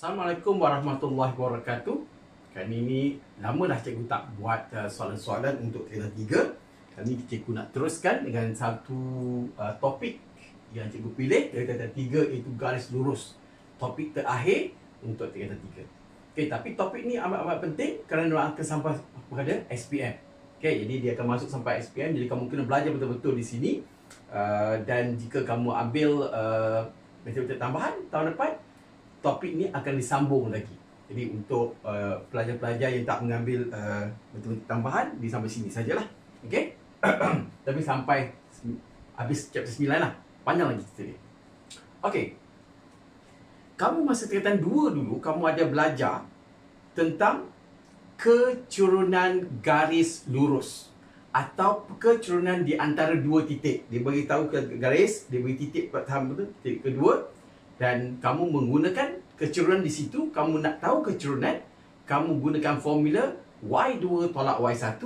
Assalamualaikum warahmatullahi wabarakatuh. Kali ini lama dah cikgu tak buat uh, soalan-soalan untuk tingkatan tiga. Kali ini cikgu nak teruskan dengan satu uh, topik yang cikgu pilih dari tingkatan tiga iaitu garis lurus. Topik terakhir untuk tingkatan tiga. Okey, tapi topik ni amat-amat penting kerana akan sampai kepada SPM. Okey, jadi dia akan masuk sampai SPM. Jadi kamu kena belajar betul-betul di sini. Uh, dan jika kamu ambil uh, matematik tambahan tahun depan, topik ni akan disambung lagi. Jadi untuk uh, pelajar-pelajar yang tak mengambil uh, tambahan, di sampai sini sajalah. Okey? Tapi sampai habis chapter 9 lah. Panjang lagi cerita dia. Okey. Kamu masa tingkatan 2 dulu, kamu ada belajar tentang kecurunan garis lurus atau kecurunan di antara dua titik. Dia beritahu ke garis, dia beri titik pertama tu, titik kedua dan kamu menggunakan kecurunan di situ, kamu nak tahu kecurunan, kamu gunakan formula Y2 tolak Y1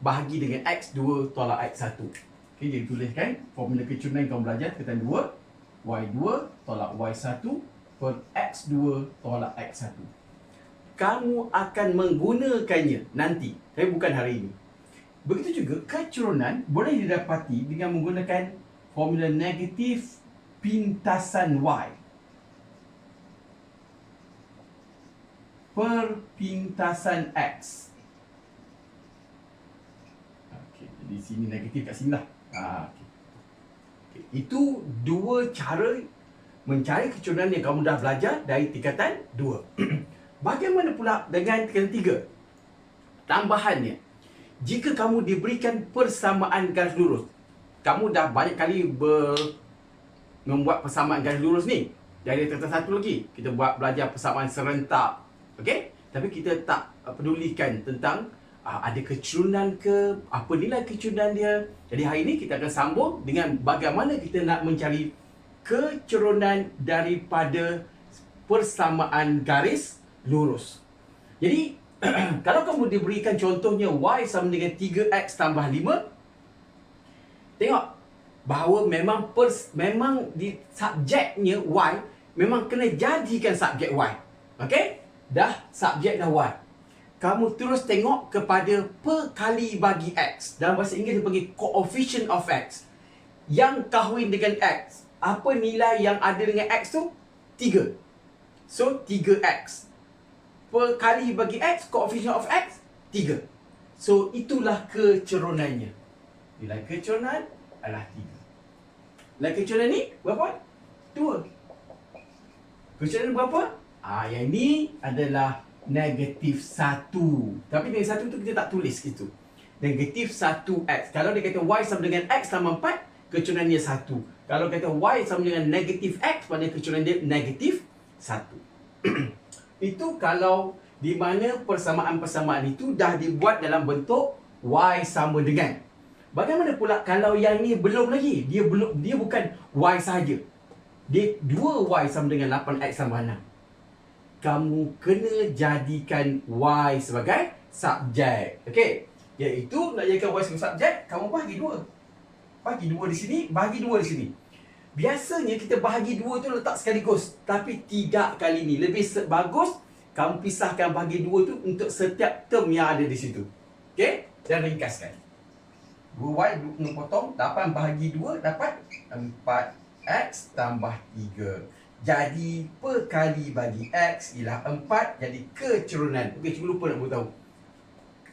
bahagi dengan X2 tolak X1. Okey, jadi tuliskan formula kecurunan yang kamu belajar tingkatan 2, Y2 tolak Y1 per X2 tolak X1. Kamu akan menggunakannya nanti, tapi bukan hari ini. Begitu juga kecurunan boleh didapati dengan menggunakan formula negatif pintasan Y. perpintasan X. Okey, jadi sini negatif kat sini lah. Ha, okay. Okay. Itu dua cara mencari kecurangan yang kamu dah belajar dari tingkatan 2. Bagaimana pula dengan tingkatan 3? Tambahannya, jika kamu diberikan persamaan garis lurus, kamu dah banyak kali ber membuat persamaan garis lurus ni. Dari tingkatan satu lagi, kita buat belajar persamaan serentak, Okey? Tapi kita tak uh, pedulikan tentang uh, ada kecurunan ke, apa nilai kecurunan dia. Jadi hari ini kita akan sambung dengan bagaimana kita nak mencari kecurunan daripada persamaan garis lurus. Jadi kalau kamu diberikan contohnya y sama dengan 3x tambah 5 tengok bahawa memang pers, memang di subjeknya y memang kena jadikan subjek y. Okey? Dah subjek dah y. Kamu terus tengok kepada per kali bagi x. Dalam bahasa Inggeris dia panggil coefficient of x. Yang kahwin dengan x. Apa nilai yang ada dengan x tu? 3. So 3x. Per kali bagi x, coefficient of x 3. So itulah kecerunannya. Nilai kecerunan adalah 3. Nilai kecerunan ni berapa? 2. Kecerunan berapa? Ah, yang ini adalah negatif 1. Tapi negatif 1 tu kita tak tulis gitu. Negatif 1x. Kalau dia kata y sama dengan x tambah 4, kecurangan dia 1. Kalau kata y sama dengan negatif x, maknanya kecurangan dia negatif 1. itu kalau di mana persamaan-persamaan itu dah dibuat dalam bentuk y sama dengan. Bagaimana pula kalau yang ni belum lagi? Dia belum dia bukan y saja. Dia 2y sama dengan 8x tambah 6 kamu kena jadikan Y sebagai subjek. Okey. Iaitu nak jadikan Y sebagai subjek, kamu bagi dua. Bagi dua di sini, bagi dua di sini. Biasanya kita bahagi dua tu letak sekaligus. Tapi tidak kali ni. Lebih bagus kamu pisahkan bagi dua tu untuk setiap term yang ada di situ. Okey? Dan ringkaskan. 2Y kena potong. 8 bahagi 2 dapat 4X tambah 3. Jadi per kali bagi X ialah 4 Jadi kecerunan Okey, cikgu lupa nak beritahu.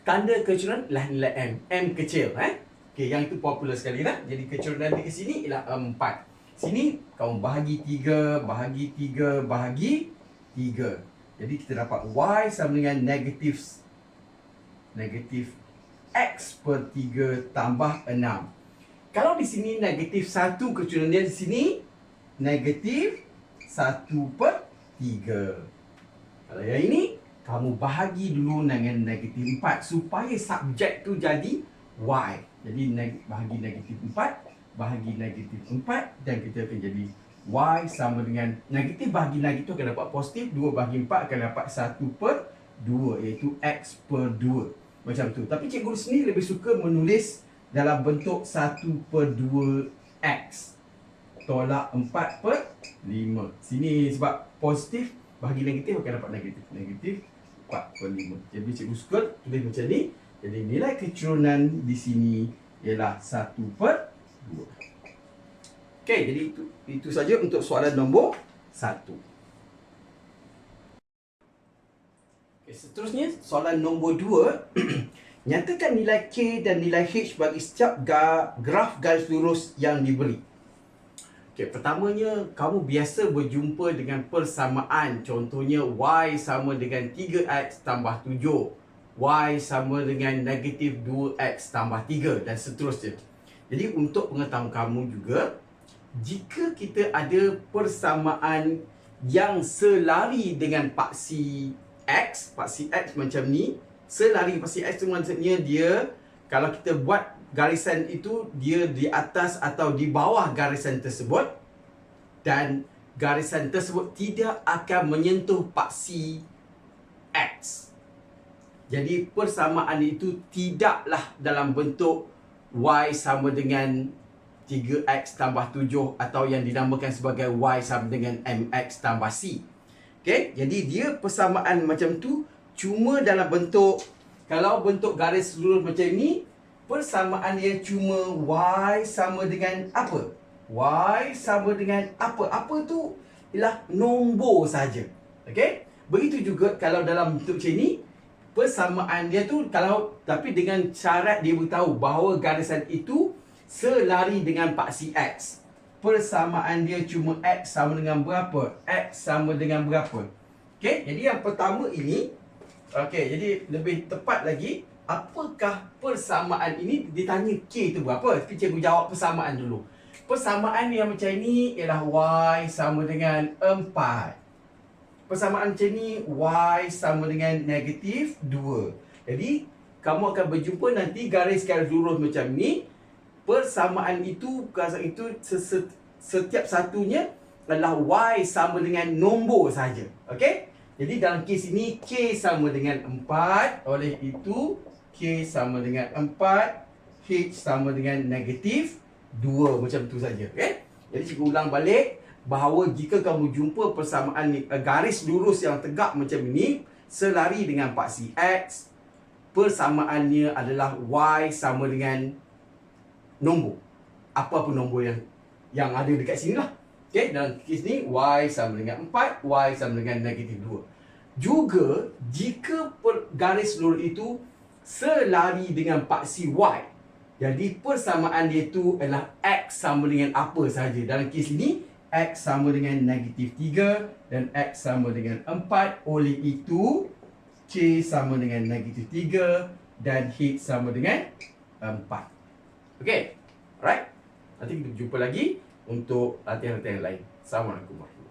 Tanda kecerunan ialah nilai M. M kecil eh? Okey, yang itu popular sekali lah. Jadi kecerunan di sini ialah 4 Sini kamu bahagi 3 Bahagi 3 Bahagi 3 Jadi kita dapat Y sama dengan negatif Negatif X per 3 tambah 6 Kalau di sini negatif 1 kecerunan dia di sini Negatif satu per tiga. Kalau yang ini, kamu bahagi dulu dengan negatif empat supaya subjek tu jadi Y. Jadi neg- bahagi negatif empat, bahagi negatif empat dan kita akan jadi Y sama dengan negatif bahagi negatif akan dapat positif. Dua bahagi empat akan dapat satu per dua iaitu X per dua. Macam tu. Tapi cikgu sendiri lebih suka menulis dalam bentuk satu per dua X tolak 4 per 5. Sini sebab positif bahagi negatif akan dapat negatif. Negatif 4 per 5. Jadi cikgu suka tulis macam ni. Jadi nilai kecurunan di sini ialah 1 per 2. Okey, jadi itu itu saja untuk soalan nombor 1. Okay, seterusnya soalan nombor 2. Nyatakan nilai K dan nilai H bagi setiap graf garis lurus yang diberi. Okay, pertamanya kamu biasa berjumpa dengan persamaan. Contohnya Y sama dengan 3X tambah 7. Y sama dengan negatif 2X tambah 3 dan seterusnya. Jadi untuk pengetahuan kamu juga, jika kita ada persamaan yang selari dengan paksi X, paksi X macam ni, selari paksi X tu maksudnya dia kalau kita buat garisan itu dia di atas atau di bawah garisan tersebut dan garisan tersebut tidak akan menyentuh paksi X. Jadi persamaan itu tidaklah dalam bentuk Y sama dengan 3X tambah 7 atau yang dinamakan sebagai Y sama dengan MX tambah C. Okay? Jadi dia persamaan macam tu cuma dalam bentuk kalau bentuk garis lurus macam ni persamaan dia cuma Y sama dengan apa? Y sama dengan apa? Apa tu ialah nombor saja. Okey? Begitu juga kalau dalam bentuk macam ni persamaan dia tu kalau tapi dengan syarat dia beritahu bahawa garisan itu selari dengan paksi X. Persamaan dia cuma X sama dengan berapa? X sama dengan berapa? Okey, jadi yang pertama ini okey, jadi lebih tepat lagi apakah persamaan ini ditanya K tu berapa? Tapi cikgu jawab persamaan dulu. Persamaan yang macam ini ialah Y sama dengan 4. Persamaan macam ni Y sama dengan negatif 2. Jadi, kamu akan berjumpa nanti garis-garis lurus macam ni. Persamaan itu, persamaan itu setiap satunya adalah Y sama dengan nombor saja. Okey? Jadi dalam kes ini K sama dengan 4. Oleh itu K sama dengan 4 H sama dengan negatif 2 macam tu saja okay? Jadi cikgu ulang balik Bahawa jika kamu jumpa persamaan ni, uh, garis lurus yang tegak macam ini Selari dengan paksi X Persamaannya adalah Y sama dengan nombor Apa pun nombor yang yang ada dekat sini lah okay? Dalam kes ni Y sama dengan 4 Y sama dengan negatif 2 Juga jika per, garis lurus itu selari dengan paksi Y. Jadi persamaan dia tu adalah X sama dengan apa saja. Dalam kes ini, X sama dengan negatif 3 dan X sama dengan 4. Oleh itu, K sama dengan negatif 3 dan H sama dengan 4. Okay? Alright? Nanti kita jumpa lagi untuk latihan-latihan lain. Assalamualaikum warahmatullahi